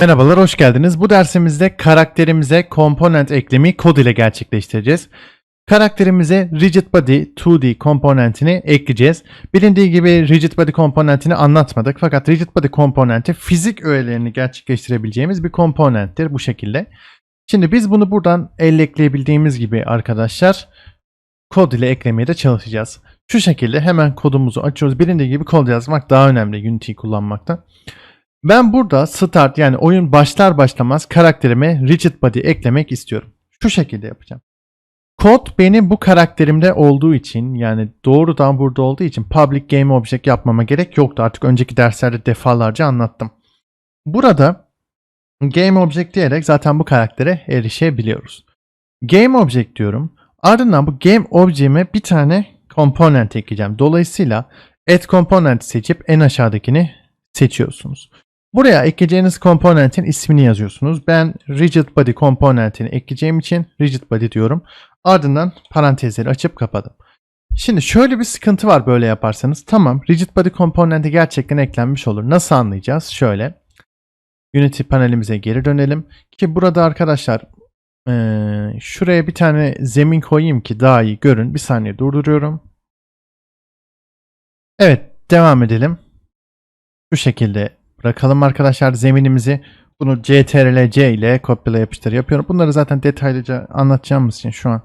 Merhabalar, hoş geldiniz. Bu dersimizde karakterimize komponent eklemi kod ile gerçekleştireceğiz. Karakterimize Rigid Body 2D komponentini ekleyeceğiz. Bilindiği gibi Rigid Body komponentini anlatmadık fakat Rigid Body komponenti fizik öğelerini gerçekleştirebileceğimiz bir komponenttir bu şekilde. Şimdi biz bunu buradan elle ekleyebildiğimiz gibi arkadaşlar kod ile eklemeye de çalışacağız. Şu şekilde hemen kodumuzu açıyoruz. Bilindiği gibi kod yazmak daha önemli Unity'yi kullanmaktan. Ben burada start yani oyun başlar başlamaz karakterime rigid body eklemek istiyorum. Şu şekilde yapacağım. Kod benim bu karakterimde olduğu için yani doğrudan burada olduğu için public game object yapmama gerek yoktu. Artık önceki derslerde defalarca anlattım. Burada game object diyerek zaten bu karaktere erişebiliyoruz. Game object diyorum. Ardından bu game object'ime bir tane component ekleyeceğim. Dolayısıyla add component seçip en aşağıdakini seçiyorsunuz. Buraya ekleyeceğiniz komponentin ismini yazıyorsunuz. Ben rigid body komponentini ekleyeceğim için rigid body diyorum. Ardından parantezleri açıp kapadım. Şimdi şöyle bir sıkıntı var böyle yaparsanız. Tamam rigid body komponenti gerçekten eklenmiş olur. Nasıl anlayacağız? Şöyle. Unity panelimize geri dönelim. Ki burada arkadaşlar eee, şuraya bir tane zemin koyayım ki daha iyi görün. Bir saniye durduruyorum. Evet devam edelim. Şu şekilde bırakalım arkadaşlar zeminimizi. Bunu CTRL-C ile kopyala yapıştır yapıyorum. Bunları zaten detaylıca anlatacağımız için şu an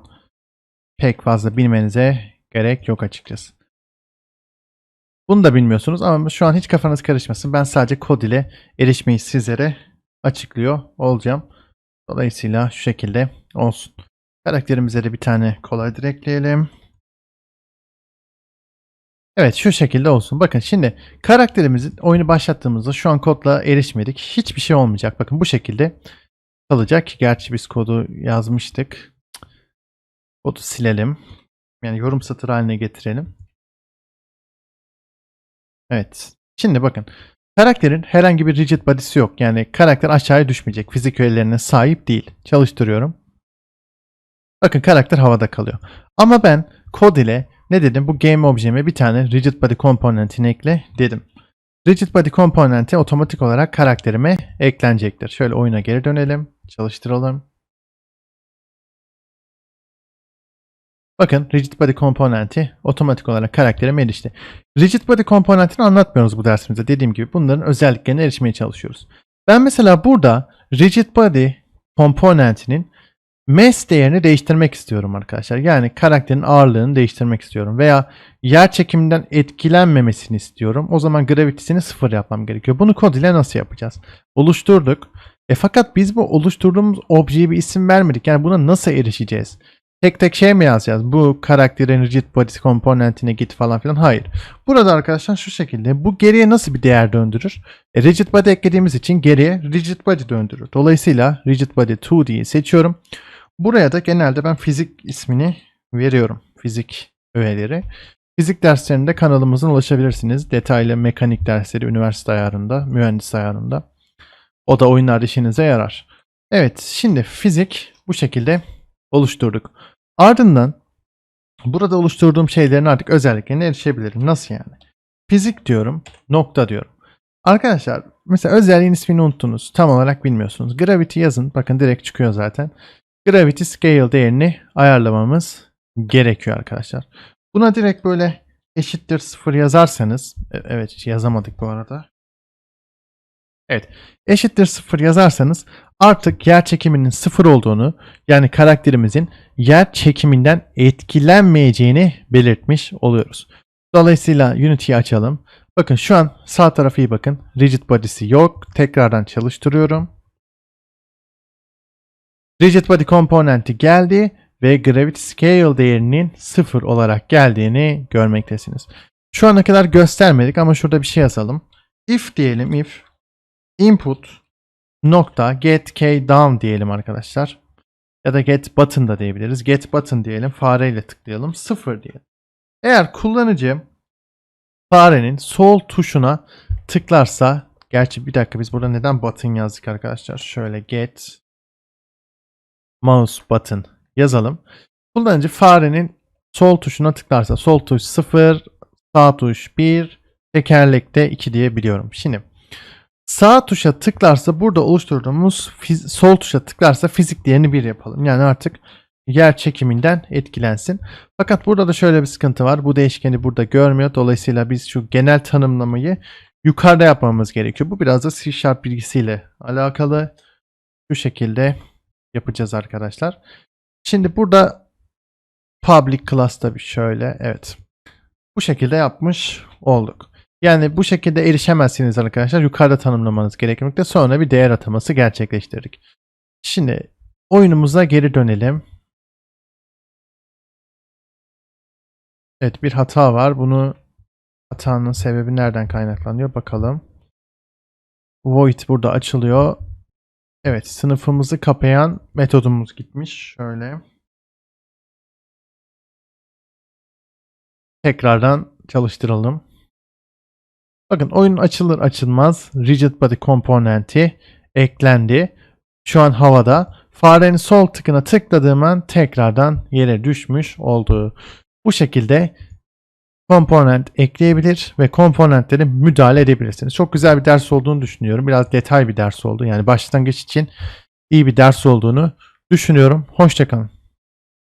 pek fazla bilmenize gerek yok açıkçası. Bunu da bilmiyorsunuz ama şu an hiç kafanız karışmasın. Ben sadece kod ile erişmeyi sizlere açıklıyor olacağım. Dolayısıyla şu şekilde olsun. Karakterimize de bir tane collider ekleyelim. Evet şu şekilde olsun. Bakın şimdi karakterimizi oyunu başlattığımızda şu an kodla erişmedik. Hiçbir şey olmayacak. Bakın bu şekilde kalacak. Gerçi biz kodu yazmıştık. Kodu silelim. Yani yorum satır haline getirelim. Evet. Şimdi bakın. Karakterin herhangi bir rigid body'si yok. Yani karakter aşağıya düşmeyecek. Fizik öğelerine sahip değil. Çalıştırıyorum. Bakın karakter havada kalıyor. Ama ben kod ile ne dedim? Bu game objeme bir tane rigid body komponentini ekle dedim. Rigid body komponenti otomatik olarak karakterime eklenecektir. Şöyle oyuna geri dönelim. Çalıştıralım. Bakın rigid body komponenti otomatik olarak karakterime erişti. Rigid body komponentini anlatmıyoruz bu dersimizde. Dediğim gibi bunların özelliklerine erişmeye çalışıyoruz. Ben mesela burada rigid body komponentinin mass değerini değiştirmek istiyorum arkadaşlar. Yani karakterin ağırlığını değiştirmek istiyorum. Veya yer çekiminden etkilenmemesini istiyorum. O zaman gravity'sini sıfır yapmam gerekiyor. Bunu kod ile nasıl yapacağız? Oluşturduk. E fakat biz bu oluşturduğumuz objeye bir isim vermedik. Yani buna nasıl erişeceğiz? Tek tek şey mi yazacağız? Bu karakterin rigid body komponentine git falan filan. Hayır. Burada arkadaşlar şu şekilde bu geriye nasıl bir değer döndürür? E, rigid body eklediğimiz için geriye rigid body döndürür. Dolayısıyla rigid body 2D'yi seçiyorum. Buraya da genelde ben fizik ismini veriyorum. Fizik öğeleri. Fizik derslerinde kanalımızdan ulaşabilirsiniz. Detaylı mekanik dersleri üniversite ayarında, mühendis ayarında. O da oyunlarda işinize yarar. Evet, şimdi fizik bu şekilde oluşturduk. Ardından burada oluşturduğum şeylerin artık özelliklerine erişebilirim. Nasıl yani? Fizik diyorum, nokta diyorum. Arkadaşlar mesela özelliğin ismini unuttunuz. Tam olarak bilmiyorsunuz. Gravity yazın. Bakın direkt çıkıyor zaten. Gravity scale değerini ayarlamamız gerekiyor arkadaşlar. Buna direkt böyle eşittir sıfır yazarsanız e- evet hiç yazamadık bu arada. Evet eşittir sıfır yazarsanız artık yer çekiminin sıfır olduğunu yani karakterimizin yer çekiminden etkilenmeyeceğini belirtmiş oluyoruz. Dolayısıyla Unity'yi açalım. Bakın şu an sağ tarafa iyi bakın. Rigid body'si yok. Tekrardan çalıştırıyorum. Rigid body komponenti geldi ve gravity scale değerinin sıfır olarak geldiğini görmektesiniz. Şu ana kadar göstermedik ama şurada bir şey yazalım. If diyelim if input nokta get k down diyelim arkadaşlar. Ya da get button da diyebiliriz. Get button diyelim. Fareyle tıklayalım. Sıfır diyelim. Eğer kullanıcı farenin sol tuşuna tıklarsa gerçi bir dakika biz burada neden button yazdık arkadaşlar? Şöyle get mouse button yazalım. Kullanıcı farenin sol tuşuna tıklarsa sol tuş 0, sağ tuş 1, tekerlekte 2 diye biliyorum. Şimdi Sağ tuşa tıklarsa burada oluşturduğumuz sol tuşa tıklarsa fizik değerini 1 yapalım. Yani artık yer çekiminden etkilensin. Fakat burada da şöyle bir sıkıntı var. Bu değişkeni burada görmüyor. Dolayısıyla biz şu genel tanımlamayı yukarıda yapmamız gerekiyor. Bu biraz da C Sharp bilgisiyle alakalı. Şu şekilde yapacağız arkadaşlar. Şimdi burada public class tabii şöyle. Evet. Bu şekilde yapmış olduk. Yani bu şekilde erişemezsiniz arkadaşlar. Yukarıda tanımlamanız gerekmekte. Sonra bir değer ataması gerçekleştirdik. Şimdi oyunumuza geri dönelim. Evet bir hata var. Bunu hatanın sebebi nereden kaynaklanıyor bakalım. Void burada açılıyor. Evet sınıfımızı kapayan metodumuz gitmiş. Şöyle. Tekrardan çalıştıralım. Bakın oyun açılır açılmaz rigid body komponenti eklendi. Şu an havada. Farenin sol tıkına tıkladığım an tekrardan yere düşmüş oldu. Bu şekilde komponent ekleyebilir ve komponentlere müdahale edebilirsiniz. Çok güzel bir ders olduğunu düşünüyorum. Biraz detay bir ders oldu. Yani başlangıç için iyi bir ders olduğunu düşünüyorum. Hoşçakalın.